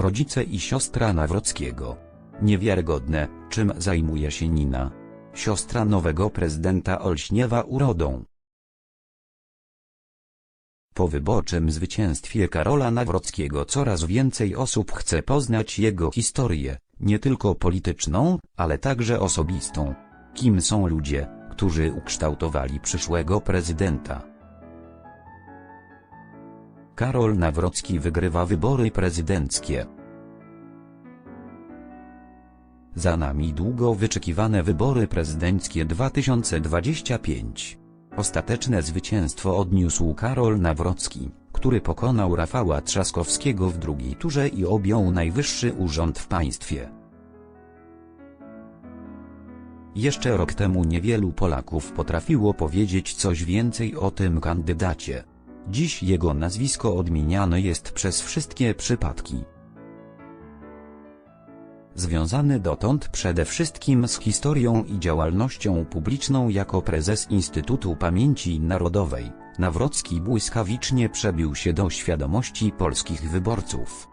rodzice i siostra Nawrockiego. Niewiarygodne, czym zajmuje się Nina. Siostra nowego prezydenta olśniewa urodą. Po wyborczym zwycięstwie Karola Nawrockiego coraz więcej osób chce poznać jego historię, nie tylko polityczną, ale także osobistą. Kim są ludzie, którzy ukształtowali przyszłego prezydenta? Karol Nawrocki wygrywa wybory prezydenckie. Za nami długo wyczekiwane wybory prezydenckie 2025. Ostateczne zwycięstwo odniósł Karol Nawrocki, który pokonał Rafała Trzaskowskiego w drugiej turze i objął najwyższy urząd w państwie. Jeszcze rok temu niewielu Polaków potrafiło powiedzieć coś więcej o tym kandydacie. Dziś jego nazwisko odmieniane jest przez wszystkie przypadki. Związany dotąd przede wszystkim z historią i działalnością publiczną jako prezes Instytutu Pamięci Narodowej, Nawrocki błyskawicznie przebił się do świadomości polskich wyborców.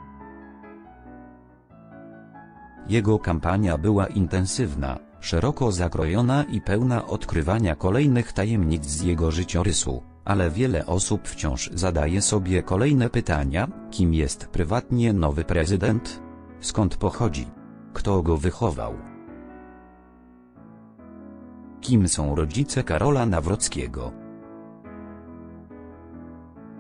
Jego kampania była intensywna, szeroko zakrojona i pełna odkrywania kolejnych tajemnic z jego życiorysu, ale wiele osób wciąż zadaje sobie kolejne pytania, kim jest prywatnie nowy prezydent? Skąd pochodzi? Kto go wychował? Kim są rodzice Karola Nawrockiego?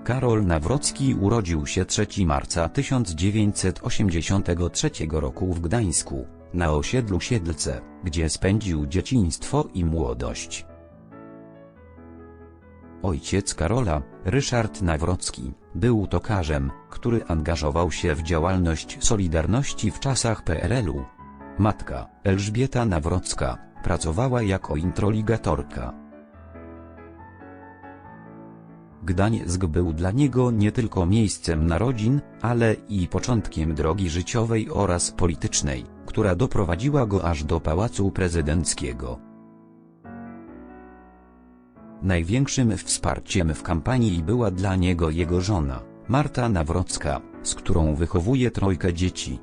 Karol Nawrocki urodził się 3 marca 1983 roku w Gdańsku, na osiedlu Siedlce, gdzie spędził dzieciństwo i młodość. Ojciec Karola, Ryszard Nawrocki, był tokarzem, który angażował się w działalność Solidarności w czasach PRL-u. Matka, Elżbieta Nawrocka, pracowała jako introligatorka. Gdańsk był dla niego nie tylko miejscem narodzin, ale i początkiem drogi życiowej oraz politycznej, która doprowadziła go aż do Pałacu Prezydenckiego. Największym wsparciem w kampanii była dla niego jego żona, Marta Nawrocka, z którą wychowuje trojkę dzieci.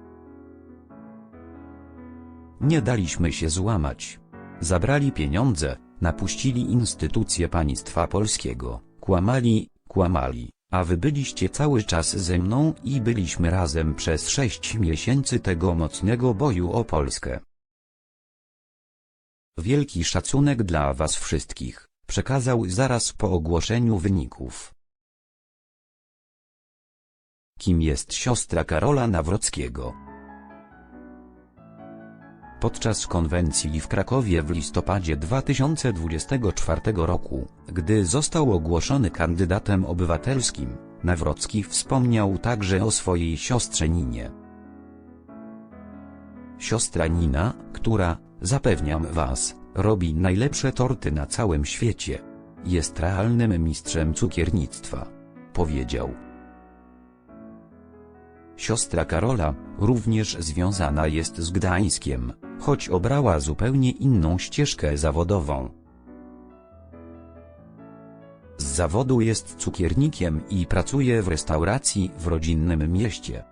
Nie daliśmy się złamać. Zabrali pieniądze, napuścili instytucje państwa polskiego, kłamali, kłamali, a wy byliście cały czas ze mną i byliśmy razem przez sześć miesięcy tego mocnego boju o Polskę. Wielki szacunek dla was wszystkich przekazał zaraz po ogłoszeniu wyników. Kim jest siostra Karola Nawrockiego? Podczas konwencji w Krakowie w listopadzie 2024 roku, gdy został ogłoszony kandydatem obywatelskim, Nawrocki wspomniał także o swojej siostrze Ninie. Siostra Nina, która, zapewniam was, robi najlepsze torty na całym świecie. Jest realnym mistrzem cukiernictwa. Powiedział. Siostra Karola, również związana jest z Gdańskiem, choć obrała zupełnie inną ścieżkę zawodową. Z zawodu jest cukiernikiem i pracuje w restauracji w rodzinnym mieście.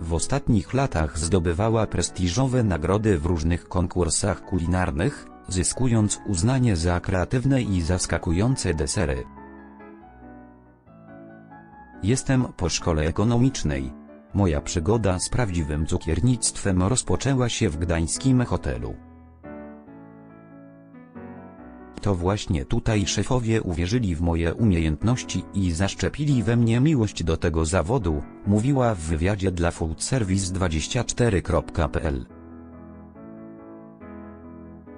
W ostatnich latach zdobywała prestiżowe nagrody w różnych konkursach kulinarnych, zyskując uznanie za kreatywne i zaskakujące desery. Jestem po szkole ekonomicznej. Moja przygoda z prawdziwym cukiernictwem rozpoczęła się w gdańskim hotelu. To właśnie tutaj szefowie uwierzyli w moje umiejętności i zaszczepili we mnie miłość do tego zawodu, mówiła w wywiadzie dla foodservice24.pl.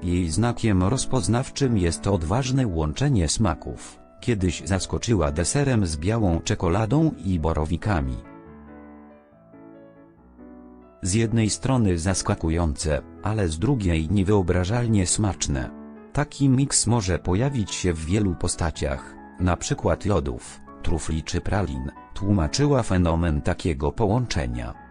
Jej znakiem rozpoznawczym jest odważne łączenie smaków. Kiedyś zaskoczyła deserem z białą czekoladą i borowikami. Z jednej strony zaskakujące, ale z drugiej niewyobrażalnie smaczne. Taki miks może pojawić się w wielu postaciach, na przykład lodów, trufli czy pralin, tłumaczyła fenomen takiego połączenia.